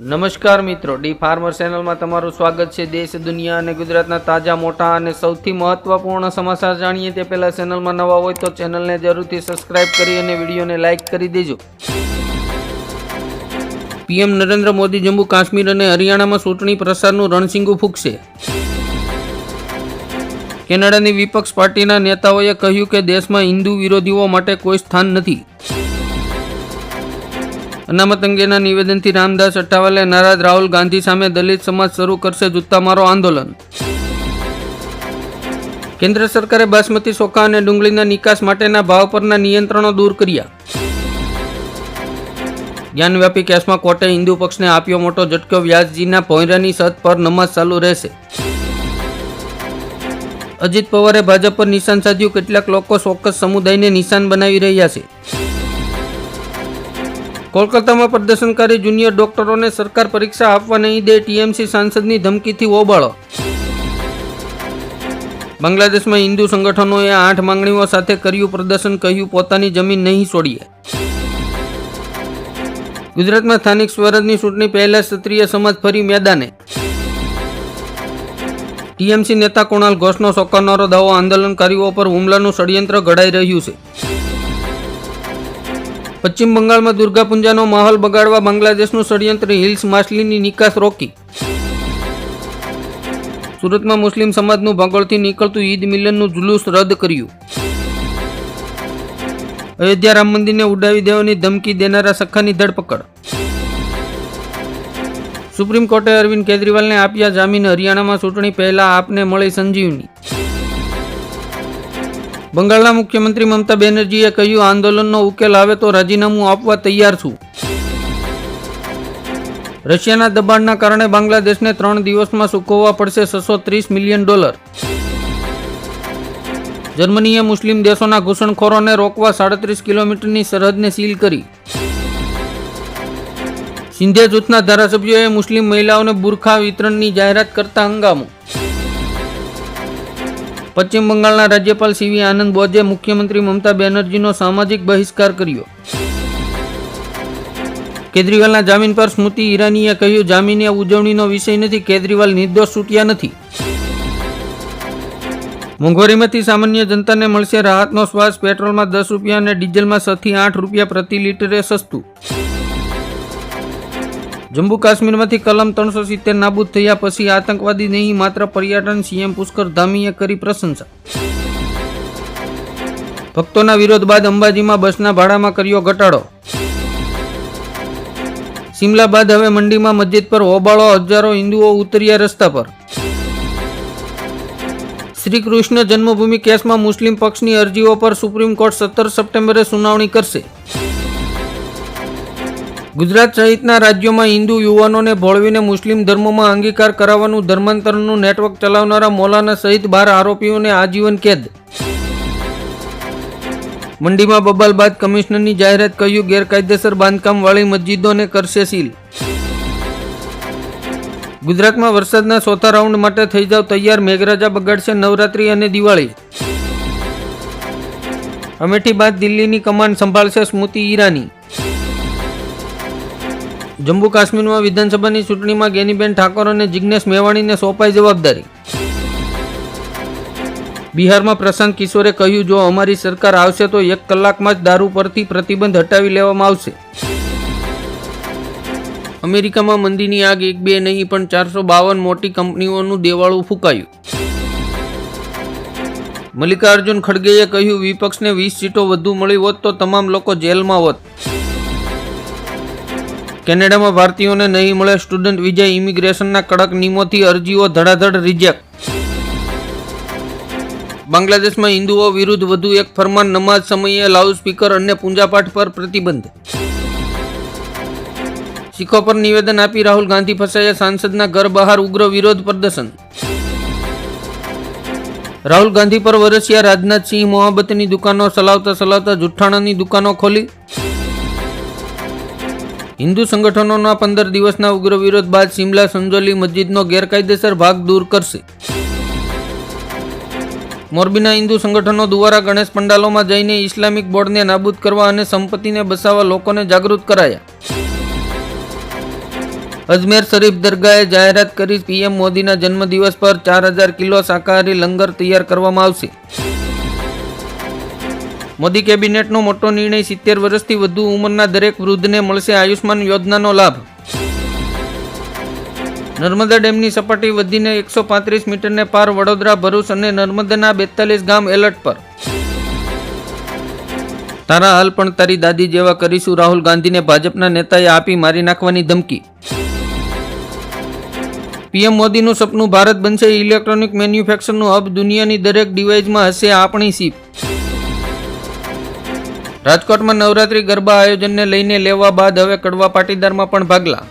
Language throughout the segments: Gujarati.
નમસ્કાર મિત્રો, ડી ફાર્મર ચેનલમાં તમારું સ્વાગત છે. દેશ, દુનિયા અને ગુજરાતના તાજા, મોટા અને સૌથી મહત્વપૂર્ણ સમાચાર જાણીએ તે પહેલા ચેનલમાં નવા હોય તો ચેનલને જરૂરથી સબસ્ક્રાઇબ કરી અને વિડીયોને લાઇક કરી દેજો. પીએમ નરેન્દ્ર મોદી જમ્મુ કાશ્મીર અને હરિયાણામાં ચૂંટણી પ્રસારનું રણસિંગુ ફૂંકશે. કેનેડાની વિપક્ષ પાર્ટીના નેતાઓએ કહ્યું કે દેશમાં હિન્દુ વિરોધીઓ માટે કોઈ સ્થાન નથી. અનામત અંગેના નિવેદનથી રામદાસ અઠાવાલે નારાજ રાહુલ ગાંધી સામે દલિત સમાજ શરૂ કરશે જૂતા મારો આંદોલન. કેન્દ્ર સરકારે બાસમતી ચોખા અને ડુંગળીના નિકાસ માટેના ભાવ પરના નિયંત્રણો દૂર કર્યા. જ્ઞાનવ્યાપી કેસમાં કોર્ટે હિન્દુ પક્ષને આપ્યો મોટો ઝટકો, વ્યાસજીના ભોંયરાની સત પર નમાઝ ચાલુ રહેશે. અજીત પવારે ભાજપ પર નિશાન સાધ્યું, કેટલાક લોકો ચોક્કસ સમુદાયને નિશાન બનાવી રહ્યા છે. કોલકાતામાં પ્રદર્શનકારી જુનિયર ડોક્ટરોને સરકાર પરીક્ષા આપવા નહીં દે ટીએમસી સાંસદની ધમકીથી ઓબાળો બાંગ્લાદેશમાં હિન્દુ સંગઠનોએ આઠ માંગણીઓ સાથે કર્યું પ્રદર્શન, કહ્યું પોતાની જમીન નહીં છોડીએ. ગુજરાતમાં સ્થાનિક સ્વરાજની ચૂંટણી પહેલા ક્ષત્રિય સમાજ ફરી મેદાને. ટીએમસી નેતા કુણાલ ઘોષનો ચોંકાવનારો દાવો આંદોલનકારીઓ પર હુમલાનું ષડયંત્ર ઘડાઈ રહ્યું છે. પશ્ચિમ બંગાળમાં દુર્ગા પૂજાનો માહોલ બગાડવા બાંગ્લાદેશનું ષડયંત્ર હિલ્સ માછલીની નિકાસ રોકી. સુરતમાં મુસ્લિમ સમાજનું ભાગોળથી નીકળતું ઈદ મિલનનું જુલુસ રદ કર્યું. અયોધ્યા રામ મંદિરને ઉડાવી દેવાની ધમકી દેનારા સખાની ધરપકડ. સુપ્રીમ કોર્ટે અરવિંદ કેજરીવાલને આપ્યા જામીન. હરિયાણામાં ચૂંટણી પહેલા આપને મળી સંજીવની. બંગાળના મુખ્યમંત્રી મમતા બેનર્જીએ કહ્યું, આંદોલનનો ઉકેલ આવે તો રાજીનામું આપવા તૈયાર છું. રશિયાના દબાણના કારણે બાંગ્લાદેશને ત્રણ દિવસમાં ચૂકવવા પડશે છસો ત્રીસ મિલિયન ડોલર. જર્મનીએ મુસ્લિમ દેશોના ઘૂસણખોરોને રોકવા સાડત્રીસ કિલોમીટરની સરહદને સીલ કરી. સિંધિયા જૂથના ધારાસભ્યોએ મુસ્લિમ મહિલાઓને બુરખા વિતરણની જાહેરાત કરતા હંગામો. પશ્ચિમ બંગાળના રાજ્યપાલ સીવી આનંદ બોઝે મુખ્યમંત્રી મમતા બેનર્જીનો સામાજિક બહિષ્કાર કર્યો. કેજરીવાલના જામીન પર સ્મૃતિ ઈરાનીએ કહ્યું, જામીન એ ઉજવણીનો વિષય નથી, કેજરીવાલ નિર્દોષ છૂટ્યા નથી. મોંઘવારીમાંથી સામાન્ય જનતાને મળશે રાહતનો શ્વાસ, પેટ્રોલમાં દસ રૂપિયા અને ડીઝલમાં છથી આઠ રૂપિયા પ્રતિ લીટરે સસ્તું. જમ્મુ કાશ્મીરમાંથી કલમ ત્રણસો સિત્તેર નાબૂદ થયા પછી આતંકવાદી નહીં, માત્ર પર્યટન સીએમ પુષ્કર ધામીએ કરી પ્રશંસા. ભક્તોના વિરોધ બાદ અંબાજીમાં બસના ભાડામાં કર્યો ઘટાડો. સિમલા બાદ હવે મંડીમાં મસ્જિદ પર હોબાળો હજારો હિન્દુઓ ઉતર્યા રસ્તા પર. શ્રી કૃષ્ણ જન્મભૂમિ કેસમાં મુસ્લિમ પક્ષની અરજીઓ પર સુપ્રીમ કોર્ટ સત્તર સપ્ટેમ્બરે સુનાવણી કરશે. ગુજરાત સહિતના રાજ્યોમાં હિન્દુ યુવાનોને ભોળવીને મુસ્લિમ ધર્મમાં અંગીકાર કરાવવાનું ધર્માંતરણનું નેટવર્ક ચલાવનારા મૌલાના સહિત બાર આરોપીઓને આજીવન કેદ. મંડીમાં બબાલ બાદ કમિશનરની જાહેરાત કહ્યું, ગેરકાયદેસર બાંધકામવાળી મસ્જિદોને કરશે સીલ. ગુજરાતમાં વરસાદના ચોથા રાઉન્ડ માટે થઈ જાવ તૈયાર, મેઘરાજા બગાડશે નવરાત્રી અને દિવાળી. અમેઠી બાદ દિલ્હીની કમાન સંભાળશે સ્મૃતિ ઈરાની. જમ્મુ કાશ્મીરમાં વિધાનસભાની ચૂંટણીમાં ગેનીબેન ઠાકોર અને જિજ્ઞેશ મેવાણીને સોંપાઈ જવાબદારી. બિહારમાં પ્રશાંત કિશોરે કહ્યું, જો અમારી સરકાર આવશે તો એક કલાકમાં જ દારૂ પરથી પ્રતિબંધ હટાવી લેવામાં આવશે. અમેરિકામાં મંદીની આગ એક બે નહીં, પણ ચારસો બાવન મોટી કંપનીઓનું દેવાળું ફૂંકાયું. મલ્લિકાર્જુન ખડગેએ કહ્યું, વિપક્ષને વીસ સીટો વધુ મળી હોત તો તમામ લોકો જેલમાં હોત. કેનેડામાં ભારતીયોને નહીં મળે સ્ટુડન્ટ વિઝા ઇમિગ્રેશનના કડક નિયમોથી અરજીઓ ધડાધડ રિજેક્ટ. બાંગ્લાદેશમાં હિન્દુઓ વિરુદ્ધ વધુ એક ફરમાન નમાઝ સમયે લાઉડસ્પીકર અને પૂંજાપાઠ પર પ્રતિબંધ. શીખો પર નિવેદન આપી રાહુલ ગાંધી ફસાયા સાંસદના ઘર બહાર ઉગ્ર વિરોધ પ્રદર્શન. રાહુલ ગાંધી પર વરસ્યા રાજનાથસિંહ મોહબ્બતની દુકાનો ચલાવતા ચલાવતા જુઠ્ઠાણાની દુકાનો ખોલી. હિન્દુ સંગઠનોના પંદર દિવસના ઉગ્ર વિરોધ બાદ સિમલા સંજોલી મસ્જિદનો ગેરકાયદેસર ભાગ દૂર કરશે. મોરબીના હિન્દુ સંગઠનો દ્વારા ગણેશ પંડાલોમાં જઈને ઇસ્લામિક બોર્ડને નાબૂદ કરવા અને સંપત્તિને બસાવવા લોકોને જાગૃત કરાયા. અજમેર શરીફ દરગાહે જાહેરાત કરી પીએમ મોદીના જન્મદિવસ પર ચાર હજાર કિલો શાકાહારી લંગર તૈયાર કરવામાં આવશે. મોદી કેબિનેટનો મોટો નિર્ણય સિત્તેર વર્ષથી વધુ ઉંમરના દરેક વૃદ્ધને મળશે આયુષ્માન યોજનાનો લાભ. નર્મદા ડેમની સપાટી વધીને એકસો પાંત્રીસ મીટરને પાર વડોદરા, ભરૂચ અને નર્મદાના બેતાલીસ ગામ એલર્ટ પર. તારા હાલ પણ તારી દાદી જેવા કરીશું, રાહુલ ગાંધીને ભાજપના નેતાએ આપી મારી નાખવાની ધમકી. પીએમ મોદીનું સપનું ભારત બનશે ઇલેક્ટ્રોનિક મેન્યુફેક્ચરનું હબ, દુનિયાની દરેક ડિવાઇસમાં હશે આપણી સીપ. રાજકોટમાં નવરાત્રી ગરબા આયોજનને લઈને લેવા બાદ હવે કડવા પાટીદારમાં પણ ભાગલા.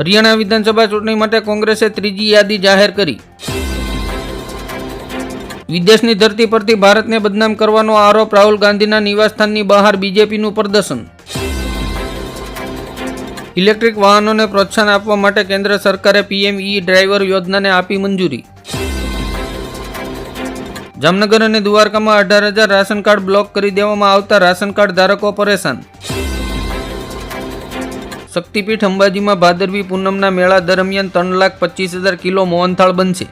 હરિયાણા વિધાનસભા ચૂંટણી માટે કોંગ્રેસે ત્રીજી યાદી જાહેર કરી. વિદેશની ધરતી પરથી ભારતને બદનામ કરવાનો આરોપ રાહુલ ગાંધીના નિવાસસ્થાનની બહાર બીજેપીનું પ્રદર્શન. ઇલેક્ટ્રિક વાહનોને પ્રોત્સાહન આપવા માટે કેન્દ્ર સરકારે પીએમ ઈ ડ્રાઈવર યોજનાને આપી મંજૂરી. જામનગર અને દ્વારકામાં અઢાર હજાર રાશન કાર્ડ બ્લોક કરી દેવામાં આવતા રાશન કાર્ડ ધારકો પરેશાન શક્તિપીઠ અંબાજીમાં ભાદરવી પૂનમના મેળા દરમિયાન ત્રણ લાખ પચીસ હજાર કિલો મોહનથાળ બનશે.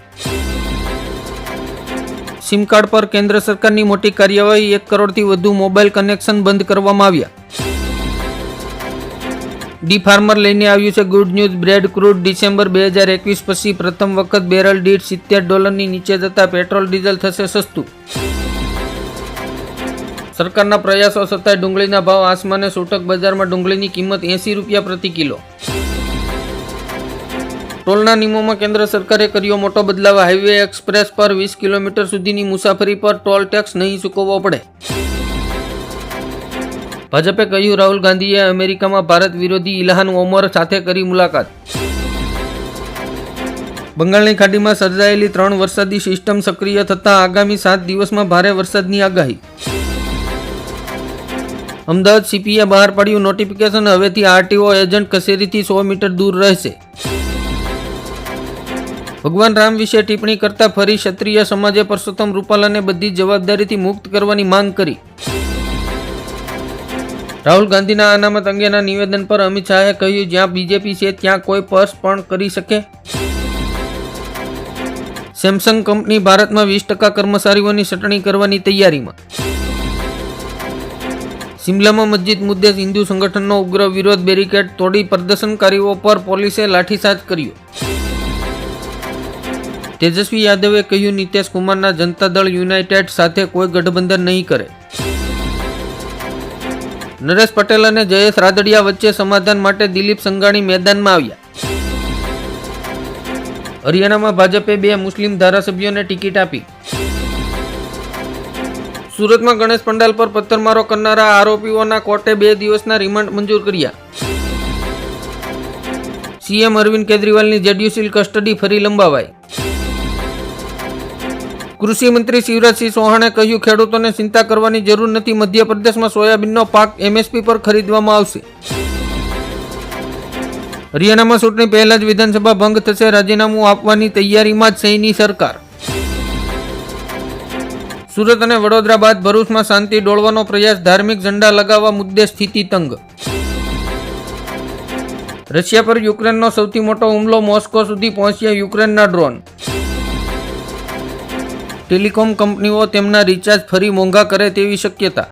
સિમ કાર્ડ પર કેન્દ્ર સરકારની મોટી કાર્યવાહી, એક કરોડથી વધુ મોબાઈલ કનેક્શન બંધ કરવામાં આવ્યા. ડી ફાર્મર લઈને આવ્યું છે. Good news, Brent crude, December બે હજાર એકવીસ પછી પ્રથમ વખત બેરલ દીઠ સિત્તેર ડોલરની નીચે જતા પેટ્રોલ, ડીઝલ થશે સસ્તું. સરકારના પ્રયાસો છતાંય ડુંગળીના ભાવ આસમાને સૂટક બજારમાં ડુંગળીની કિંમત એંસી રૂપિયા પ્રતિ કિલો. ટોલના નિયમોમાં કેન્દ્ર સરકારે કર્યો મોટો બદલાવ. હાઈવે એક્સપ્રેસ પર વીસ કિલોમીટર સુધીની મુસાફરી પર ટોલ ટેક્સ નહીં ચૂકવવો પડે. ભાજપે કહ્યું, રાહુલ ગાંધીએ અમેરિકામાં ભારત વિરોધી ઇલહાન ઓમર સાથે કરી મુલાકાત. બંગાળની ખાડીમાં સર્જાયેલી ત્રણ વરસાદી સિસ્ટમ સક્રિય થતાં આગામી સાત દિવસમાં ભારે વરસાદની આગાહી. અમદાવાદ સીપીએ બહાર પાડ્યું નોટિફિકેશન હવેથી આરટીઓ એજન્ટ કચેરીથી સો મીટર દૂર રહેશે. ભગવાન રામ વિશે ટિપ્પણી કરતા ફરી ક્ષત્રિય સમાજે પરસોત્તમ રૂપાલાને બધી જવાબદારીથી મુક્ત કરવાની માંગ કરી. રાહુલ ગાંધીના અનામત અંગેના નિવેદન પર અમિત શાહે કહ્યું, જ્યાં બીજેપી છે, ત્યાં કોઈ પર્સ પણ કરી શકે. સેમસંગ કંપની ભારતમાં વીસ ટકા કર્મચારીઓની ચટણી કરવાની તૈયારીમાં. શિમલામાં મસ્જિદ મુદ્દે હિન્દુ સંગઠનનો ઉગ્ર વિરોધ બેરિકેડ તોડી પ્રદર્શનકારીઓ પર પોલીસે લાઠીચાર્જ કર્યો. તેજસ્વી યાદવે કહ્યું, નીતિશ કુમારના જનતા દળ યુનાઇટેડ સાથે કોઈ ગઠબંધન નહીં કરે. નરેશ પટેલ અને જયેશ રાદડિયા વચ્ચે સમાધાન માટે દિલીપ સંઘાણી મેદાનમાં આવ્યા. હરિયાણામાં ભાજપે બે મુસ્લિમ ધારાસભ્યોને ટિકિટ આપી. સુરતમાં ગણેશ પંડાલ પર પથ્થરમારો કરનારા આરોપીઓના કોર્ટે બે દિવસના રિમાન્ડ મંજૂર કર્યા. સીએમ અરવિંદ કેજરીવાલની જેડ્યુસીલ કસ્ટડી ફરી લંબાવાઈ. કૃષિ મંત્રી શિવરાજસિંહ ચૌહાણે કહ્યું, ખેડૂતોને ચિંતા કરવાની જરૂર નથી, મધ્યપ્રદેશમાં સોયાબીનનો પાક એમએસપી પર ખરીદવામાં આવશે. હરિયાણામાં ચૂંટણી પહેલા જ વિધાનસભા ભંગ થશે, રાજીનામું આપવાની તૈયારીમાં જ સૈની સરકાર. સુરત અને વડોદરા બાદ ભરૂચમાં શાંતિ ડોળવાનો પ્રયાસ, ધાર્મિક ઝંડા લગાવવા મુદ્દે સ્થિતિ તંગ. રશિયા પર યુક્રેનનો સૌથી મોટો હુમલો મોસ્કો સુધી પહોંચ્યા યુક્રેનના ડ્રોન. ટેલિકોમ કંપનીઓ તેમના રિચાર્જ ફરી મોંઘા કરે તેવી શક્યતા.